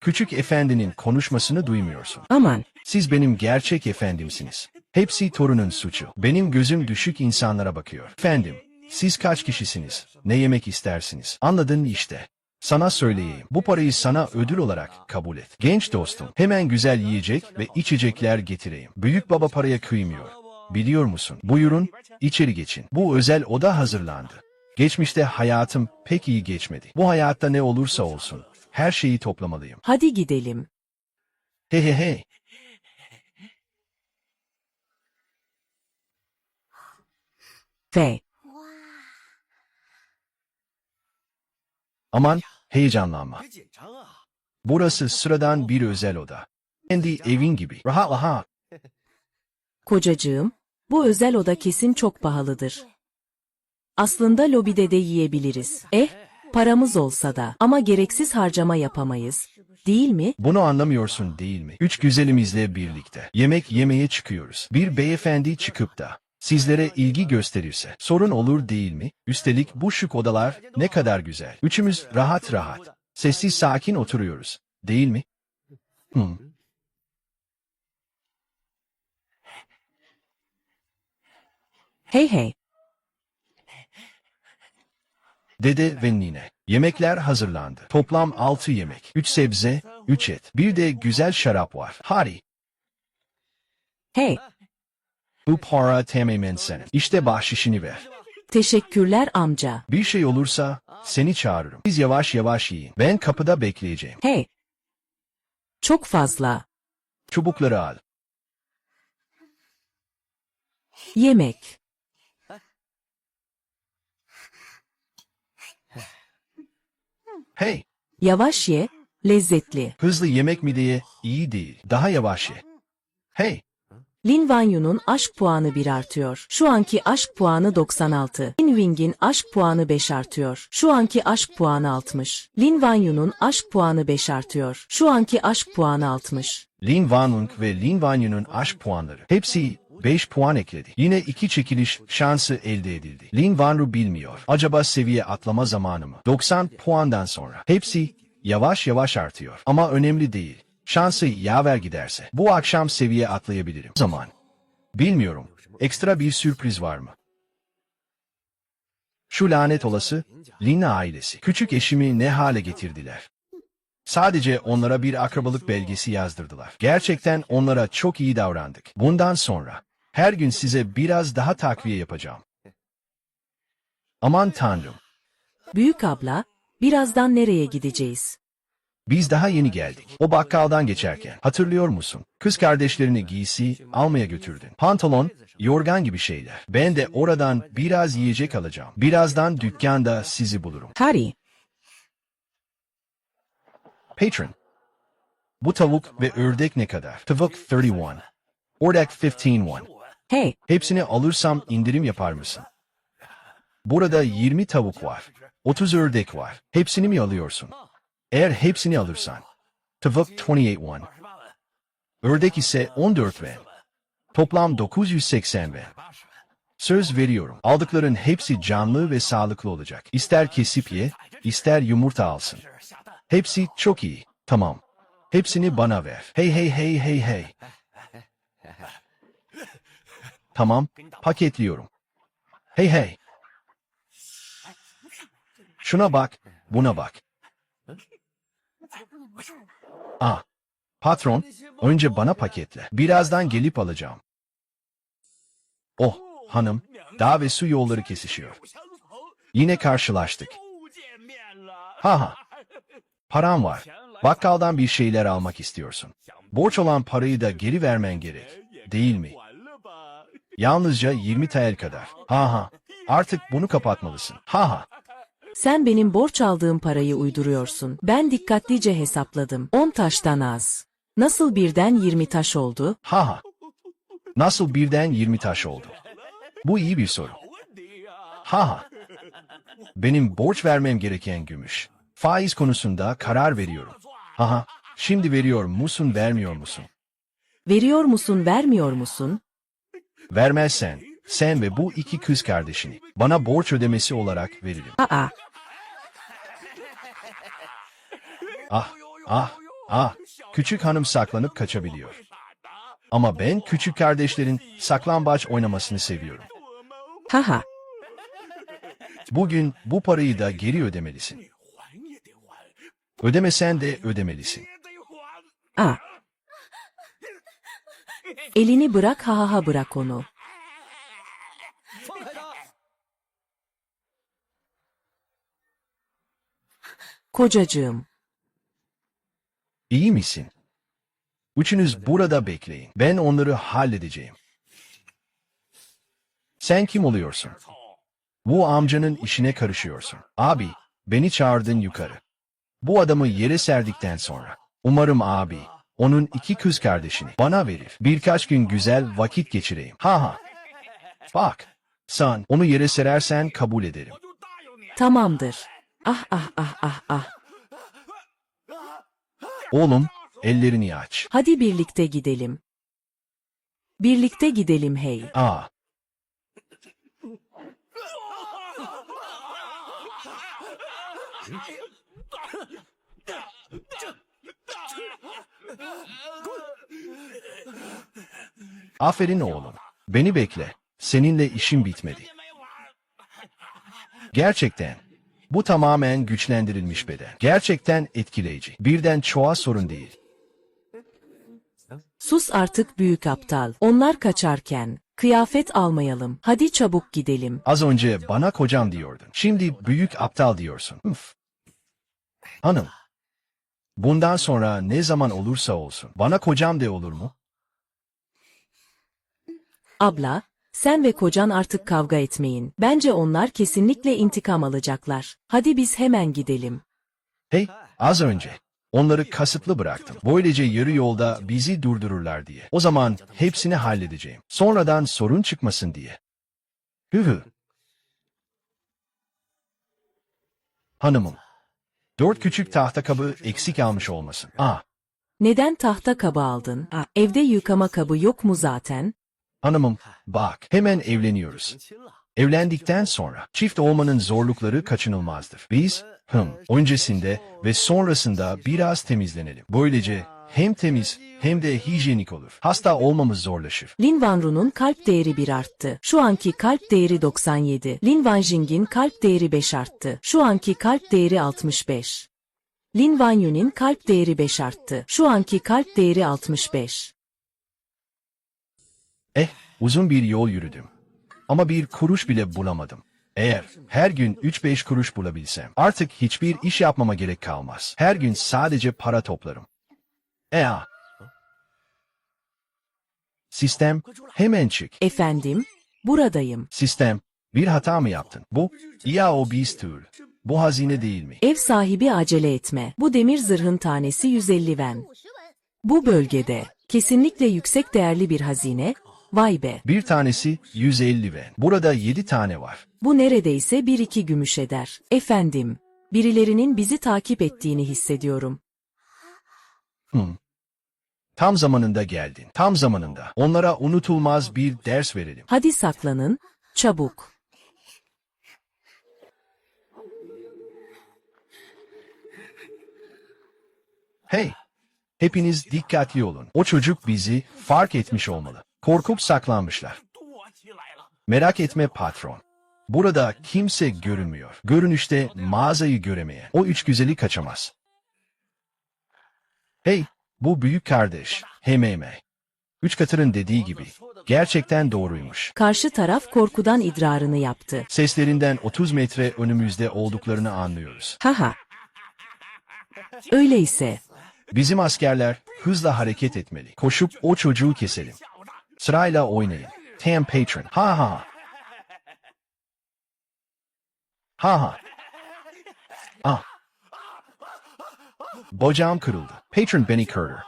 Küçük efendinin konuşmasını duymuyorsun. Aman, Siz benim gerçek efendimsiniz. Hepsi torunun suçu. Benim gözüm düşük insanlara bakıyor. Efendim, siz kaç kişisiniz? Ne yemek istersiniz? Anladın işte. Sana söyleyeyim. Bu parayı sana ödül olarak kabul et. Genç dostum, hemen güzel yiyecek ve içecekler getireyim. Büyük baba paraya kıymıyor. Biliyor musun? Buyurun, içeri geçin. Bu özel oda hazırlandı. Geçmişte hayatım pek iyi geçmedi. Bu hayatta ne olursa olsun her şeyi toplamalıyım. Hadi gidelim. He he he. Ve Aman heyecanlanma. Burası sıradan bir özel oda. Kendi evin gibi. Rahat rahat. kocacığım, bu özel oda kesin çok pahalıdır. Aslında lobide de yiyebiliriz. Eh, paramız olsa da ama gereksiz harcama yapamayız. Değil mi? Bunu anlamıyorsun değil mi? Üç güzelimizle birlikte. Yemek yemeye çıkıyoruz. Bir beyefendi çıkıp da sizlere ilgi gösterirse sorun olur değil mi? Üstelik bu şık odalar ne kadar güzel. Üçümüz rahat rahat, sessiz sakin oturuyoruz. Değil mi? Hmm. Hey hey, Dede ve nine. Yemekler hazırlandı. Toplam altı yemek. Üç sebze, üç et. Bir de güzel şarap var. Hadi. hey, Bu para tamamen senin. İşte bahşişini ver. teşekkürler amca. Bir şey olursa seni çağırırım. Siz yavaş yavaş yiyin. Ben kapıda bekleyeceğim. Hey. Çok fazla. Çubukları al. Yemek. Hey, Yavaş ye, lezzetli. hızlı yemek mideye iyi değil. Daha yavaş ye. Hey, Lin Wanyu'nun aşk puanı 1 artıyor. Şu anki aşk puanı 96. Lin Wing'in aşk puanı 5 artıyor. Şu anki aşk puanı 60. Lin Wanyu'nun aşk puanı 5 artıyor. Şu anki aşk puanı 60. Lin Vanlung ve Lin Vanyu'nun aşk puanları. Hepsi 5 puan ekledi. Yine iki çekiliş şansı elde edildi. Lin Vanru bilmiyor. Acaba seviye atlama zamanı mı? 90 puandan sonra. Hepsi yavaş yavaş artıyor. Ama önemli değil. Şansı yaver giderse. Bu akşam seviye atlayabilirim. Zaman. Bilmiyorum. Ekstra bir sürpriz var mı? Şu lanet olası Lina ailesi. Küçük eşimi ne hale getirdiler? Sadece onlara bir akrabalık belgesi yazdırdılar. Gerçekten onlara çok iyi davrandık. Bundan sonra her gün size biraz daha takviye yapacağım. Aman tanrım, Büyük abla, birazdan nereye gideceğiz? biz daha yeni geldik. O bakkaldan geçerken hatırlıyor musun? Kız kardeşlerini giysi almaya götürdün. Pantolon, yorgan gibi şeyler. Ben de oradan biraz yiyecek alacağım. Birazdan dükkanda sizi bulurum. Harry, Patron. Bu tavuk ve ördek ne kadar? Tavuk 31. Ördek 15 hey, Hepsini alırsam indirim yapar mısın? Burada 20 tavuk var. 30 ördek var. Hepsini mi alıyorsun? Eğer hepsini alırsan. Tavuk 28 won. Ördek ise 14 won. Toplam 980 won. Söz veriyorum. Aldıkların hepsi canlı ve sağlıklı olacak. İster kesip ye, ister yumurta alsın. Hepsi çok iyi. Tamam. Hepsini bana ver. Hey hey hey hey hey. Tamam, paketliyorum. Hey hey. Şuna bak, buna bak. Ah, patron, önce bana paketle. Birazdan gelip alacağım. Oh, hanım, dağ ve su yolları kesişiyor. Yine karşılaştık. Ha ha. Param var. Bakkaldan bir şeyler almak istiyorsun. Borç olan parayı da geri vermen gerek. Değil mi? Yalnızca 20 TL kadar. Ha ha. Artık bunu kapatmalısın. Ha ha. sen benim borç aldığım parayı uyduruyorsun. Ben dikkatlice hesapladım. 10 taştan az. Nasıl birden 20 taş oldu? Ha ha. Nasıl birden 20 taş oldu? Bu iyi bir soru. Ha ha. Benim borç vermem gereken gümüş. Faiz konusunda karar veriyorum. Ha ha. Şimdi veriyor musun vermiyor musun? Veriyor musun, vermiyor musun? Vermezsen sen ve bu iki kız kardeşini bana borç ödemesi olarak veririm. Aa, Ah, ah, ah. Küçük hanım saklanıp kaçabiliyor. Ama ben küçük kardeşlerin saklambaç oynamasını seviyorum. Haha. Bugün bu parayı da geri ödemelisin. Ödemesen de ödemelisin. A. Elini bırak ha ha ha bırak onu. Kocacığım. İyi misin? Üçünüz burada bekleyin. Ben onları halledeceğim. Sen kim oluyorsun? Bu amcanın işine karışıyorsun. Abi, beni çağırdın yukarı. Bu adamı yere serdikten sonra, umarım abi, onun iki kız kardeşini bana verir. Birkaç gün güzel vakit geçireyim. Ha ha. Bak, sen onu yere serersen kabul ederim. Tamamdır. Ah ah ah ah ah. Oğlum, ellerini aç. Hadi birlikte gidelim. Birlikte gidelim hey. Aa, aferin oğlum. Beni bekle. Seninle işim bitmedi. Gerçekten. Bu tamamen güçlendirilmiş beden. Gerçekten etkileyici. Birden çoğa sorun değil. Sus artık büyük aptal. Onlar kaçarken kıyafet almayalım. Hadi çabuk gidelim. Az önce bana kocam diyordun. Şimdi büyük aptal diyorsun. Üf. Hanım. Bundan sonra ne zaman olursa olsun bana kocam de olur mu? Abla, sen ve kocan artık kavga etmeyin. Bence onlar kesinlikle intikam alacaklar. Hadi biz hemen gidelim. Hey, az önce. Onları kasıtlı bıraktım. Böylece yarı yolda bizi durdururlar diye. O zaman hepsini halledeceğim. Sonradan sorun çıkmasın diye. Hü. Hanımım. Dört küçük tahta kabı eksik almış olmasın. Ah, Neden tahta kabı aldın? Aa, evde yıkama kabı yok mu zaten? Hanımım, bak, hemen evleniyoruz. Evlendikten sonra çift olmanın zorlukları kaçınılmazdır. Biz, hım, öncesinde ve sonrasında biraz temizlenelim. Böylece hem temiz hem de hijyenik olur. Hasta olmamız zorlaşır. Lin Van Ru'nun kalp değeri 1 arttı. Şu anki kalp değeri 97. Lin Van Jing'in kalp değeri 5 arttı. Şu anki kalp değeri 65. Lin Van Yun'in kalp değeri 5 arttı. Şu anki kalp değeri 65. Eh, uzun bir yol yürüdüm. Ama bir kuruş bile bulamadım. Eğer her gün 3-5 kuruş bulabilsem artık hiçbir iş yapmama gerek kalmaz. Her gün sadece para toplarım. Ea. Sistem, hemen çık. Efendim, buradayım. Sistem, bir hata mı yaptın? Bu, ya o tool. Bu hazine değil mi? Ev sahibi acele etme. Bu demir zırhın tanesi 150 ven. Bu bölgede kesinlikle yüksek değerli bir hazine. Vay be. Bir tanesi 150 ven. Burada 7 tane var. Bu neredeyse 1-2 gümüş eder. Efendim, birilerinin bizi takip ettiğini hissediyorum. Hmm. Tam zamanında geldin. Tam zamanında. Onlara unutulmaz bir ders verelim. Hadi saklanın, çabuk. Hey! Hepiniz dikkatli olun. O çocuk bizi fark etmiş olmalı. Korkup saklanmışlar. Merak etme patron. Burada kimse görünmüyor. Görünüşte mağazayı göremeye. O üç güzeli kaçamaz. Hey! Bu büyük kardeş. Hememe. Üç katırın dediği gibi. Gerçekten doğruymuş. Karşı taraf korkudan idrarını yaptı. Seslerinden 30 metre önümüzde olduklarını anlıyoruz. Haha. Öyleyse, Bizim askerler hızla hareket etmeli. Koşup o çocuğu keselim. Sırayla oynayın. Tam patron. Ha ha. Ha ha. Ah. Bacağım kırıldı. Patron beni kırdı.